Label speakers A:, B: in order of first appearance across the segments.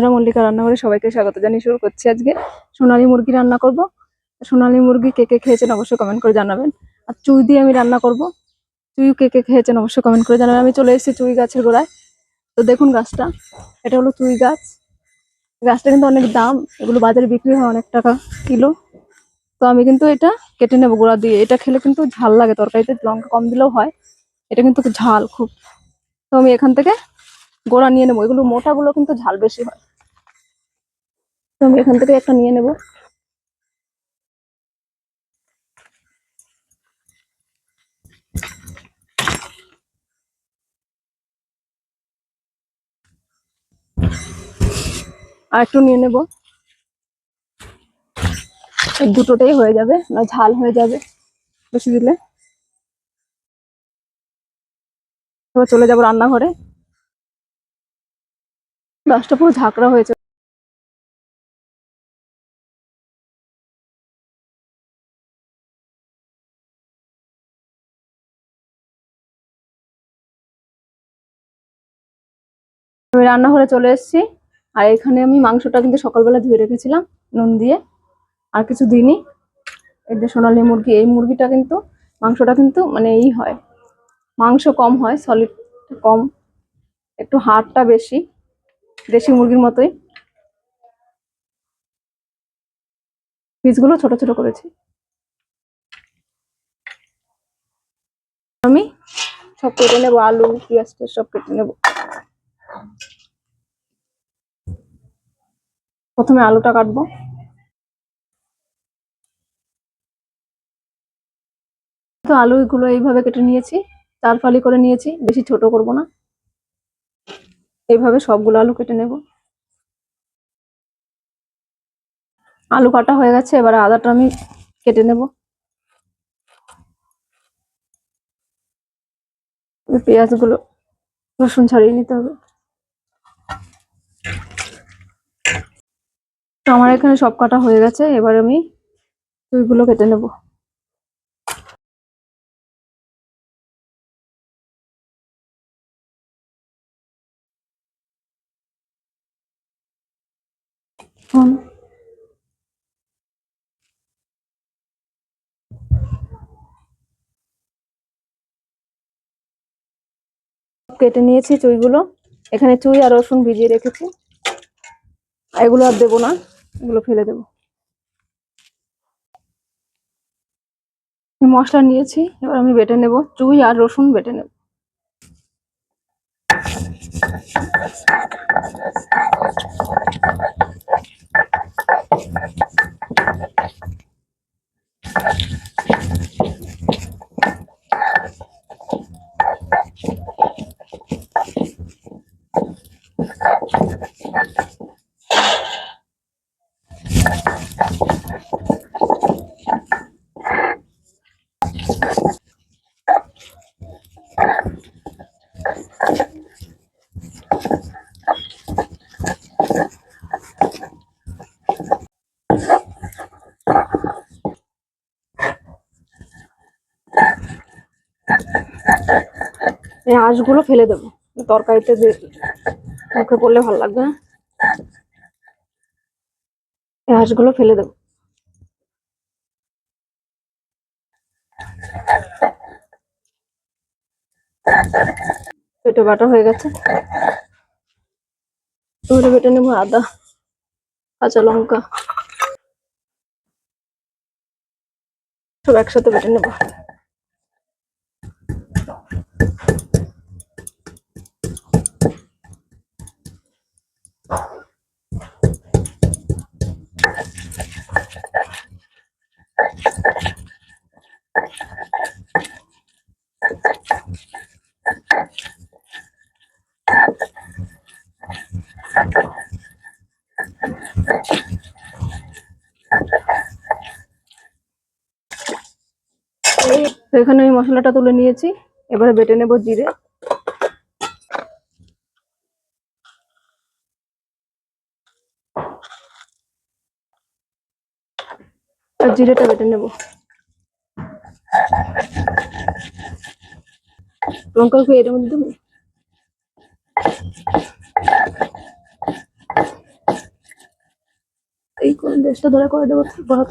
A: বন্ধুরা, মল্লিকা রান্নাঘরে সবাইকে স্বাগত জানিয়ে শুরু করছি আজকে। সোনালী মুরগি রান্না করব। সোনালী মুরগি কে কে খেয়েছেন অবশ্যই কমেন্ট করে জানাবেন। আর চুই দিয়ে আমি রান্না করব। চুই কে কে খেয়েছেন অবশ্যই কমেন্ট করে জানাবেন। আমি চলে এসেছি চুই গাছের গোড়ায়। তো দেখুন গাছটা, এটা হলো চুই গাছ। গাছটা কিন্তু অনেক দাম, এগুলো বাজারে বিক্রি হয় অনেক টাকা কিলো। তো আমি কিন্তু এটা কেটে নেব গোড়া দিয়ে। এটা খেলে কিন্তু ঝাল লাগে, তরকারিতে লঙ্কা কম দিলেও হয়। এটা কিন্তু ঝাল খুব। তো আমি এখান থেকে গোড়া নিয়ে নেব। এগুলো মোটাগুলো কিন্তু ঝাল বেশি হয়। আমি এখান থেকে একটা নিয়ে নেব। আর একটু নিয়ে নেব। দুটোতেই হয়ে যাবে, না ঝাল হয়ে যাবে বেশি দিলে। এবার চলে যাব রান্নাঘরে। গাছটা পুরো ঝাঁকড়া হয়েছে। রান্নাঘরে চলে এসেছি। আর এখানে আমি মাংসটা কিন্তু সকালবেলা ধুয়ে রেখেছিলাম, নুন দিয়ে। আর কিছু দিনই এই যে সোনালী মুরগি, এই মুরগিটা কিন্তু, মাংসটা কিন্তু মানে এই হয়। মাংস কম হয় সলিড কম। একটু হাড়টা বেশি, দেশি মুরগির মতোই। পিসগুলো ছোট ছোট করেছি। আমি সব কেটে নেব, আলু, পেঁয়াজ সব কেটে নেব। প্রথমে আলুটা কাটবো। তো আলুগুলো এইভাবে কেটে নিয়েছি চার ফালি করে নিয়েছি, বেশি ছোট করব না। এইভাবে সবগুলো আলু কেটে নেব। আলু কাটা হয়ে গেছে, এবারে আদাটা আমি কেটে নেব। পেঁয়াজগুলো রসুন ছাড়িয়ে নিতে হবে। আমার এখানে সব কাটা হয়ে গেছে, এবার আমি চুইগুলো কেটে নেব। কেটে নিয়েছি চুইগুলো। এখানে চুই আর রসুন ভিজিয়ে রেখেছি। এগুলো আর দেবো না, এগুলো ফেলে দেবো। মশলা নিয়েছি, এবার আমি বেটে নেব, চুই আর রসুন বেটে নেব। এই আঁশগুলো ফেলে দেবো। তরকারিতে মুখে পড়লে ভালো লাগবে না। এই আঁশগুলো ফেলে দেবো। পেটে বাটা হয়ে গেছে। এবারে বেটে নেব আদা, কাঁচা লঙ্কা। সব একসাথে বেটে নেব। তো এখানে আমি মশলাটা তুলে নিয়েছি। এবারে বেটে নেব জিরে। আর জিরেটা বেটে নেব। লঙ্কা এর মধ্যে দেবো? দেশটা ধরে করে দেবো? বড়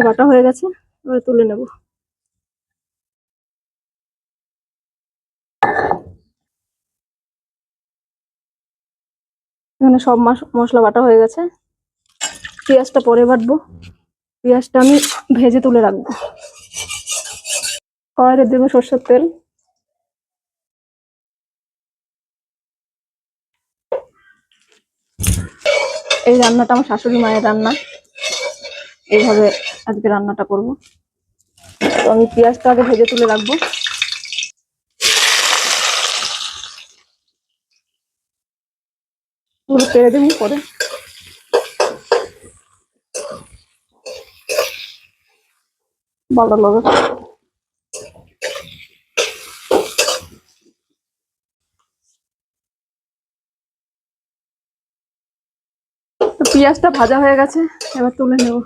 A: করে। বাটা হয়ে গেছে, এবারে তুলে নেব। এখানে সব মশলা বাটা হয়ে গেছে। পেঁয়াজটা পরে বাটবো। পেঁয়াজটা আমি ভেজে তুলে রাখব। কড়াইতে দেবো সর্ষের তেল। এই রান্নাটা আমার শাশুড়ি মায়ের রান্না। এইভাবে আজকে রান্নাটা করব। তো আমি পেঁয়াজটা আগে ভেজে তুলে রাখব। পুরো পেরে দেবো পরে। ভালো লাগে। পেঁয়াজটা ভাজা হয়ে গেছে, এবার তুলে নেব।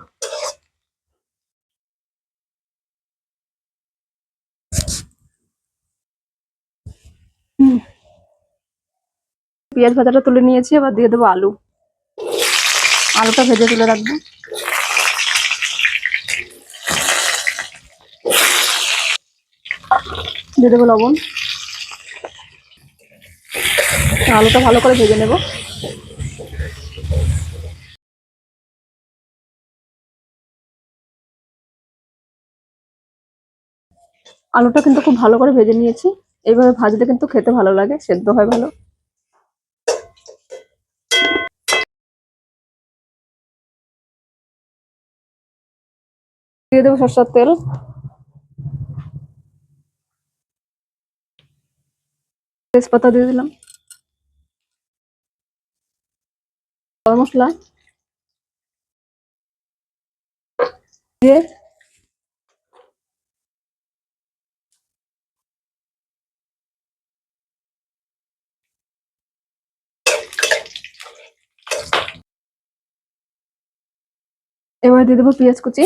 A: পেঁয়াজ ভাজাটা তুলে নিয়েছি, এবার দিয়ে দেবো আলু। আলুটা ভেজে তুলে রাখব। দিয়ে দেবো লবণ। আলুটা ভালো করে ভেজে নেব। আলুটা কিন্তু খুব ভালো করে ভেজে নিয়েছি। এইভাবে ভাজলে কিন্তু খেতে ভালো লাগে, সেদ্ধ হয় ভালো। দিয়ে দেবো সরষের তেল। তেজপাতা দিয়ে দিলাম। গরম মশলা। দিয়ে এবার দিয়ে দেবো পেঁয়াজ কুচি।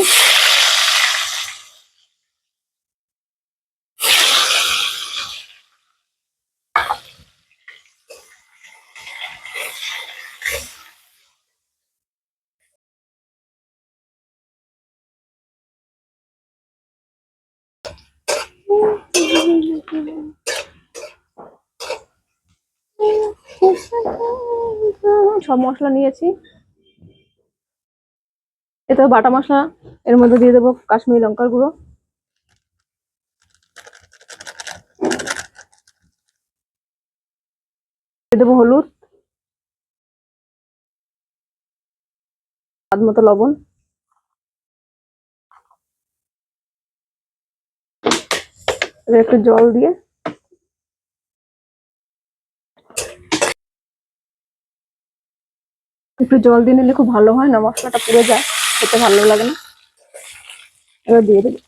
A: সব মশলা নিয়েছি। এতে বাটা মশলা, এর মধ্যে দিয়ে দেবো কাশ্মীরি লঙ্কার গুঁড়ো। দিয়ে দেবো হলুদ। স্বাদ মতো লবণ। একটু জল দিয়ে একটু জল দিয়ে নিলে খুব ভালো হয় না? মশলাটা পুড়ে যায়, খেতে ভালো লাগে না। এবার দিয়ে দেবো।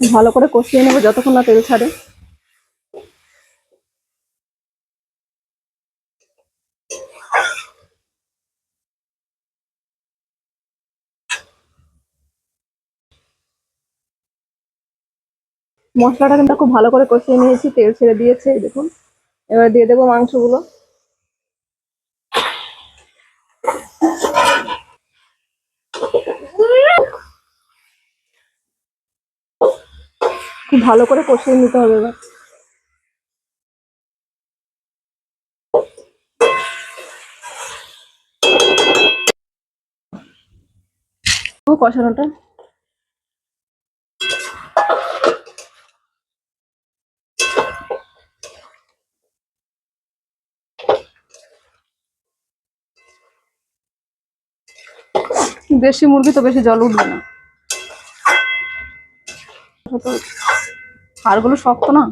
A: ভালো করে কষিয়ে নেব যতক্ষণ না তেল ছাড়ে। মশলাটা কিন্তু খুব ভালো করে কষিয়ে নিয়েছি, তেল ছেড়ে দিয়েছে দেখুন। এবার দিয়ে দেবো মাংসগুলো। ভালো করে কষিয়ে নিতে হবে এবার। কষানোটা। দেশি মুরগি তো বেশি জল উঠবে না। হয়েছে। হাড়গুলো শক্ত না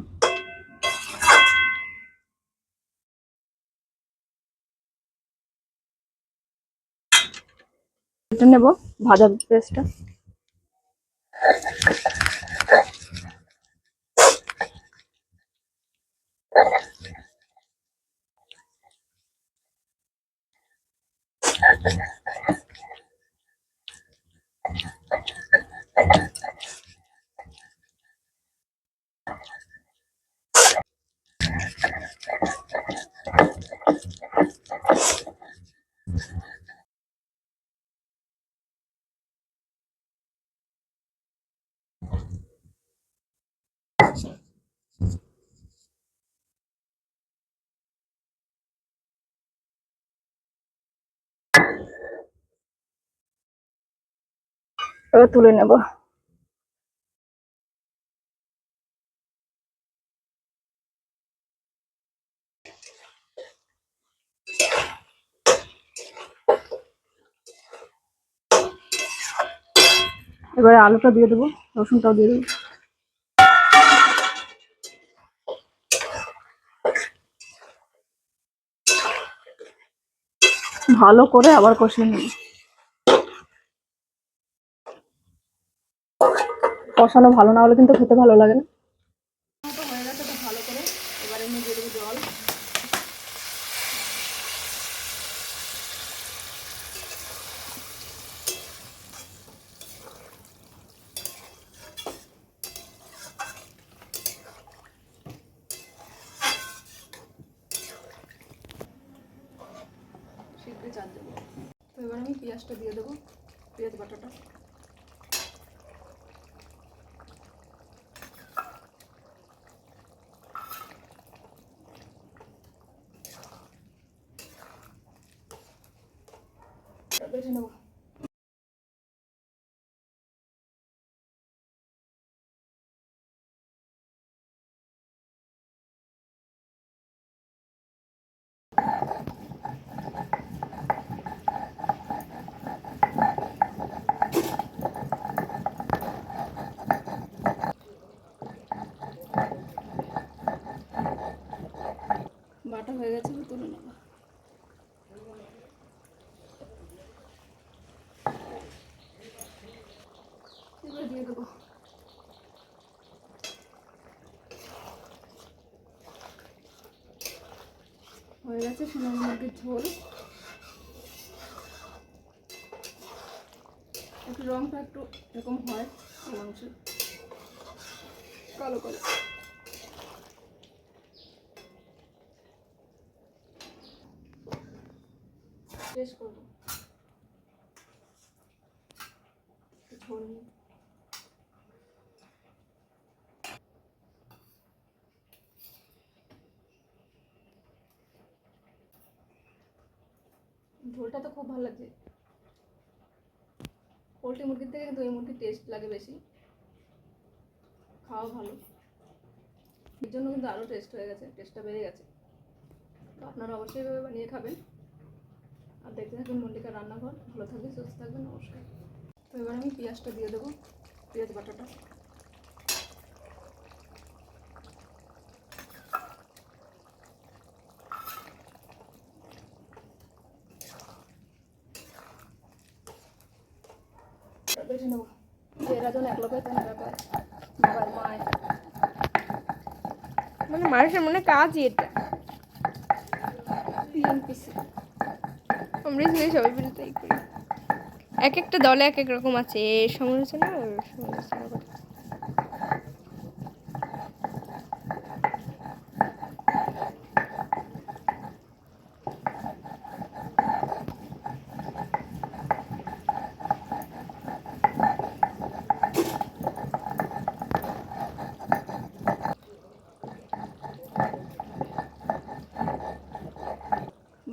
A: নেব ভাজা পেস্টটা এবার তুলে নেব। এবারে আলুটা দিয়ে দেবো, রসুনটাও দিয়ে দেবো। ভালো করে আবার কষিয়ে নেব। কষানো ভালো না হলে কিন্তু খেতে ভালো লাগে না হয়ে গেছে তো ভালো করে এবারে আমি দিয়ে দেবো জল শীঘ্রই চাল দেবো তো এবার আমি পেঁয়াজটা দিয়ে দেবো পেঁয়াজ বাটাটা বেটে নেব বাটা হয়ে গেছে এবার তুলে নেব এবার দিয়ে দেবো হয়ে গেছে সোনালি মুরগির ঝোল। একটু রংটা একটু এরকম হয়, মাংসের। কালো করে টেস্ট করব। ঝোল নিয়ে ঝোলটা তো খুব ভালো লাগছে পোলট্রি মুরগির থেকে কিন্তু এই মুরগির টেস্ট লাগে বেশি। খাওয়া ভালো। এর জন্য কিন্তু আরও টেস্ট হয়ে গেছে টেস্টটা বেড়ে গেছে। তো আপনারা অবশ্যই এভাবে বানিয়ে খাবেন। আর দেখতে থাকুন মল্লিকার রান্নাঘর। ভালো থাকবেন, সুস্থ থাকবেন, নমস্কার। তো এবার আমি পেঁয়াজটা দিয়ে দেবো, পেঁয়াজ বাটাটা বেছে নেব এরা জন এক লোকের ব্যাপার। বাবার মায়
B: মানে মানুষের মনে কাজই এটা। আমরা সবাই মিলে তাই করি। এক একটা দলে এক এক রকম আছে সমালোচনা সমালোচনা করে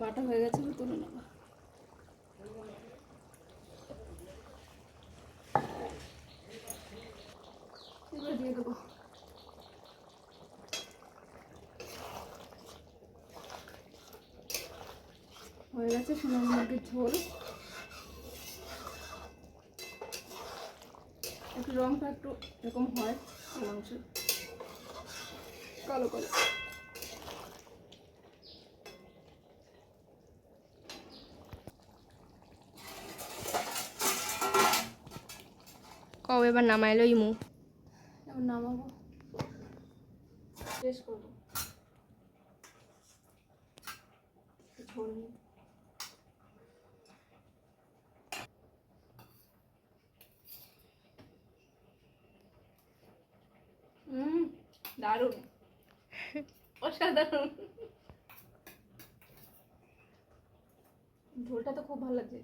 A: বাটা হয়ে গেছে এবার তুলে নেব এবার দিয়ে দেবো হয়ে গেছে সোনালি মুরগির ঝোল। একটু রংটা একটু এরকম হয় মাংস। কালো কালো।
B: কবে এবার নামাইলো ইমু।
A: এবার নামাবো। টেস্ট করব। ঝোল নিই। দারুণ। অসাধারণ। ঝোলটা তো খুব ভালো লাগছে।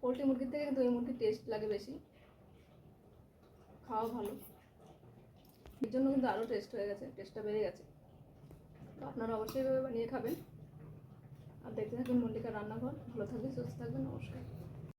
A: পোলট্রি মুরগির থেকে কিন্তু মুরগির টেস্ট লাগে বেশি। খাওয়া ভালো। এর জন্য কিন্তু আরও টেস্ট হয়ে গেছে টেস্টটা বেড়ে গেছে। তো আপনারা অবশ্যই বানিয়ে খাবেন। আর দেখতে থাকুন মল্লিকা রান্নাঘর। ভালো থাকবেন, সুস্থ থাকবেন, নমস্কার।